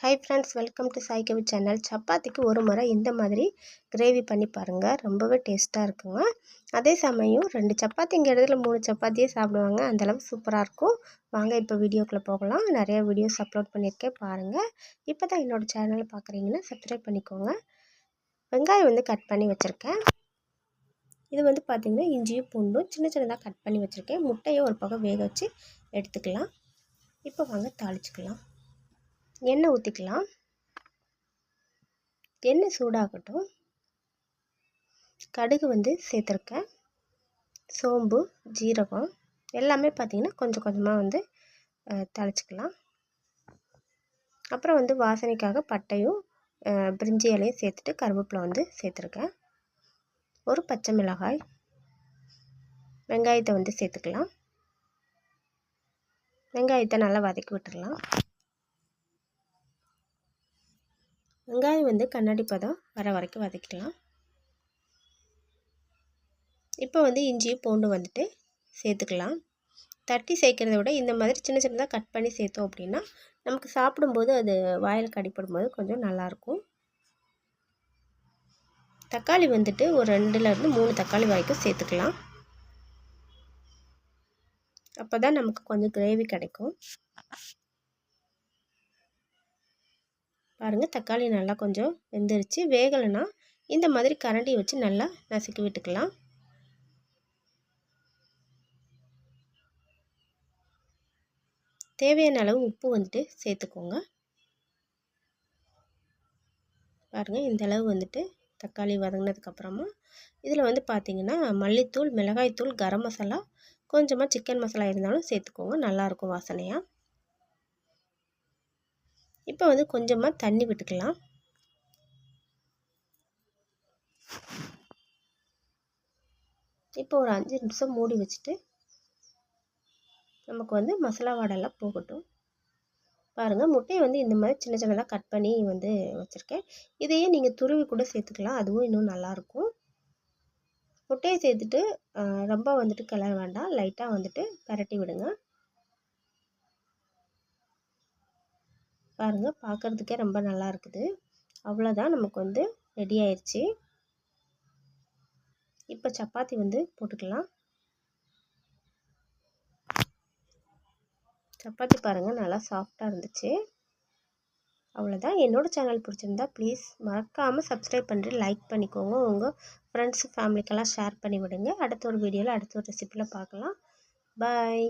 Hi friends welcome to Sai Kavi channel சப்பாத்திக்கு ஒரு முறை இந்த மாதிரி கிரேவி பண்ணி பாருங்கள் ரொம்பவே டேஸ்ட்டாக இருக்குங்க. அதே சமயம் ரெண்டு சப்பாத்திங்க இடத்துல மூணு சப்பாத்தியே சாப்பிடுவாங்க. அந்தளவு சூப்பராக இருக்கும். வாங்க இப்போ வீடியோக்குள்ளே போகலாம். நிறைய வீடியோஸ் அப்லோட் பண்ணியிருக்கேன். பாருங்கள் இப்போ தான் என்னோடய சேனலை பார்க்குறீங்கன்னா சப்ஸ்கிரைப் பண்ணிக்கோங்க. வெங்காயம் வந்து கட் பண்ணி வச்சுருக்கேன். இது வந்து பார்த்திங்கன்னா இஞ்சியும் பூண்டும் சின்ன சின்னதாக கட் பண்ணி வச்சுருக்கேன். முட்டையை ஒரு பக்கம் வேக வச்சு எடுத்துக்கலாம். இப்போ வாங்க தாளிச்சுக்கலாம். எண்ணெய் ஊற்றிக்கலாம் எண்ணெய் சூடாகட்டும். கடுகு வந்து சேர்த்துருக்கேன். சோம்பு ஜீரகம் எல்லாமே பார்த்திங்கன்னா கொஞ்சம் கொஞ்சமாக வந்து தளிச்சிக்கலாம் அப்புறம் வந்து வாசனைக்காக பட்டையும் பிரிஞ்சி இலையும் சேர்த்துட்டு கருவேப்பிலை வந்து சேர்த்துருக்கேன். ஒரு பச்சை மிளகாய் வெங்காயத்தை வந்து சேர்த்துக்கலாம். வெங்காயத்தை நல்லா வதக்கி விட்டுடலாம் வெங்காயம் வந்து கண்ணாடி பதம் வர வரைக்கும் வதக்கிடலாம் இப்போ வந்து இஞ்சியும் பூண்டு வந்துட்டு சேர்த்துக்கலாம். தட்டி சேர்க்குறத விட இந்த மாதிரி சின்ன சின்னதாக கட் பண்ணி சேர்த்தோம் அப்படின்னா நமக்கு சாப்பிடும்போது அது வாயில் கடிப்படும் போது கொஞ்சம் நல்லாயிருக்கும். தக்காளி வந்துட்டு ஒரு ரெண்டுலேருந்து மூணு தக்காளி வரைக்கும் சேர்த்துக்கலாம். அப்போ தான் நமக்கு கொஞ்சம் கிரேவி கிடைக்கும். பாருங்கள் தக்காளி நல்லா கொஞ்சம் வெந்துருச்சு. வேகலைன்னா இந்த மாதிரி கரண்டி வச்சு நல்லா நசுக்கி விட்டுக்கலாம். தேவையான அளவு உப்பு வந்துட்டு சேர்த்துக்கோங்க. பாருங்கள் இந்த அளவு வந்துட்டு தக்காளி வதங்கினதுக்கப்புறமா இதில் வந்து பார்த்திங்கன்னா மல்லித்தூள் மிளகாய்த்தூள் கரம் மசாலா கொஞ்சமாக சிக்கன் மசாலா இருந்தாலும் சேர்த்துக்கோங்க. நல்லாயிருக்கும் வாசனையாக இப்போ வந்து கொஞ்சமாக தண்ணி விட்டுக்கலாம். இப்போ ஒரு அஞ்சு நிமிஷம் மூடி வச்சுட்டு நமக்கு வந்து மசாலா வாடெல்லாம் போகட்டும். பாருங்கள் முட்டையை வந்து இந்த மாதிரி சின்ன சின்னதாக கட் பண்ணி வந்து வச்சுருக்கேன். இதையே நீங்கள் துருவி கூட சேர்த்துக்கலாம். அதுவும் இன்னும் நல்லாயிருக்கும். முட்டையை சேர்த்துட்டு ரொம்ப வந்துட்டு கிளற வேண்டாம். லைட்டாக வந்துட்டு பரட்டி விடுங்க. பாருங்கள் பார்க்குறதுக்கே ரொம்ப நல்லா இருக்குது. அவ்வளோதான் நமக்கு வந்து ரெடி ஆயிடுச்சு இப்போ சப்பாத்தி வந்து போட்டுக்கலாம். சப்பாத்தி பாருங்கள் நல்லா சாஃப்டாக இருந்துச்சு. அவ்வளோதான் என்னோடய சேனல் பிடிச்சிருந்தா ப்ளீஸ் மறக்காமல் சப்ஸ்கிரைப் பண்ணி லைக் பண்ணிக்கோங்க. உங்கள் ஃப்ரெண்ட்ஸு ஃபேமிலிக்கெல்லாம் ஷேர் பண்ணி விடுங்க அடுத்த ஒரு வீடியோவில் அடுத்த ஒரு ரெசிப்பியில் பார்க்கலாம். பாய்